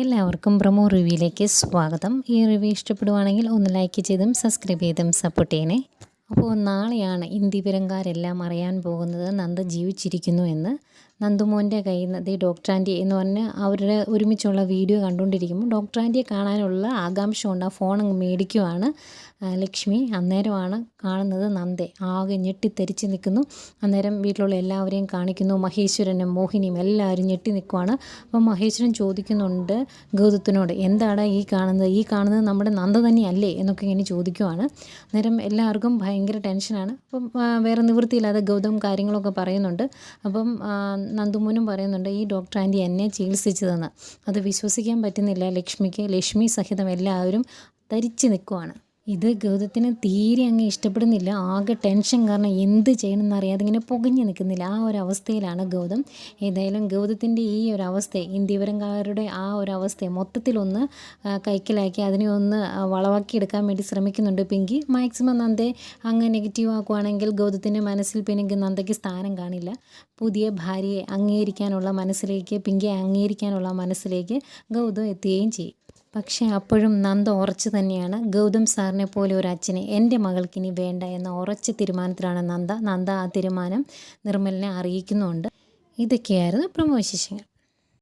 എല്ലാവർക്കും പ്രൊമോ റിവ്യൂയിലേക്ക് സ്വാഗതം. ഈ റിവ്യൂ ഇഷ്ടപ്പെടുവാണെങ്കിൽ ഒന്ന് ലൈക്ക് ചെയ്തും സബ്സ്ക്രൈബ് ചെയ്തും സപ്പോർട്ട് ചെയ്യണേ. അപ്പോൾ നാളെയാണ് ഇന്ദിപുരംകാരെല്ലാം അറിയാൻ പോകുന്നത് നന്ദ ജീവിച്ചിരിക്കുന്നു എന്ന്. നന്ദുമോന്റെ കയ്യിൽ നിന്ന് ഡോക്ടർ ആന്റി എന്ന് പറഞ്ഞ് അവരുടെ ഒരുമിച്ചുള്ള വീഡിയോ കണ്ടുകൊണ്ടിരിക്കുമ്പോൾ ഡോക്ടർ ആന്റിയെ കാണാനുള്ള ആകാംക്ഷ കൊണ്ട് ആ ഫോൺ മേടിക്കുവാണ്. ലക്ഷ്മി അന്നേരമാണ് കാണുന്നത് നന്ദെ. ആകെ ഞെട്ടിത്തെരിച്ച് നിൽക്കുന്നു. അന്നേരം വീട്ടിലുള്ള എല്ലാവരെയും കാണിക്കുന്നു. മഹേശ്വരനും മോഹിനിയും എല്ലാവരും ഞെട്ടി നിൽക്കുവാണ്. അപ്പോൾ മഹേശ്വരൻ ചോദിക്കുന്നുണ്ട് ഗൗതത്തിനോട് എന്താണ് ഈ കാണുന്നത്? ഈ കാണുന്നത് നമ്മുടെ നന്ദ തന്നെയല്ലേ? എന്നൊക്കെ ഇങ്ങനെ ചോദിക്കുവാണ്. അന്നേരം എല്ലാവർക്കും ഭയങ്കര ടെൻഷനാണ്. അപ്പം വേറെ നിവൃത്തിയില്ലാതെ ഗൗതം കാര്യങ്ങളൊക്കെ പറയുന്നുണ്ട്. അപ്പം നന്ദുമോനും പറയുന്നുണ്ട് ഈ ഡോക്ടർ ആന്റി എന്നെ ചികിത്സിച്ചതെന്ന്. അത് വിശ്വസിക്കാൻ പറ്റുന്നില്ല. ലക്ഷ്മിക്ക് ലക്ഷ്മി സഹിതം എല്ലാവരും തരിച്ചു നിൽക്കുവാണ് ഇത് ഗൗതത്തിന് തീരെ അങ്ങ് ഇഷ്ടപ്പെടുന്നില്ല. ആകെ ടെൻഷൻ കാരണം എന്ത് ചെയ്യണമെന്ന് അറിയാതെ ഇങ്ങനെ പുകഞ്ഞു നിൽക്കുന്നില്ല. ആ ഒരു അവസ്ഥയിലാണ് ഗൗതം. ഏതായാലും ഗൗതത്തിന്റെ ഈ ഒരു അവസ്ഥ ഇന്ത്യവരംകാരുടെ ആ ഒരു അവസ്ഥയെ മൊത്തത്തിലൊന്ന് കൈക്കലാക്കി അതിനെ ഒന്ന് വളവാക്കി എടുക്കാൻ വേണ്ടി ശ്രമിക്കുന്നുണ്ട് പിങ്കി. മാക്സിമം നന്ദയെ അങ്ങ് നെഗറ്റീവ് ആക്കുവാണെങ്കിൽ ഗൗതത്തിന്റെ മനസ്സിൽ പിന്നെ നന്ദയ്ക്ക് സ്ഥാനം കാണില്ല. പുതിയ ഭാര്യയെ അംഗീകരിക്കാനുള്ള മനസ്സിലേക്ക് പിങ്കിയെ അംഗീകരിക്കാനുള്ള മനസ്സിലേക്ക് ഗൗതം എത്തുകയും ചെയ്യും. പക്ഷേ അപ്പോഴും നന്ദ ഉറച്ചു തന്നെയാണ്. ഗൗതം സാറിനെ പോലെ ഒരു അച്ഛനെ എന്റെ മകൾക്കിനി വേണ്ട എന്ന ഉറച്ച തീരുമാനത്തിലാണ് നന്ദ. നന്ദ ആ തീരുമാനം നിർമ്മലിനെ അറിയിക്കുന്നുണ്ട്. ഇതൊക്കെയായിരുന്നു പ്രമോ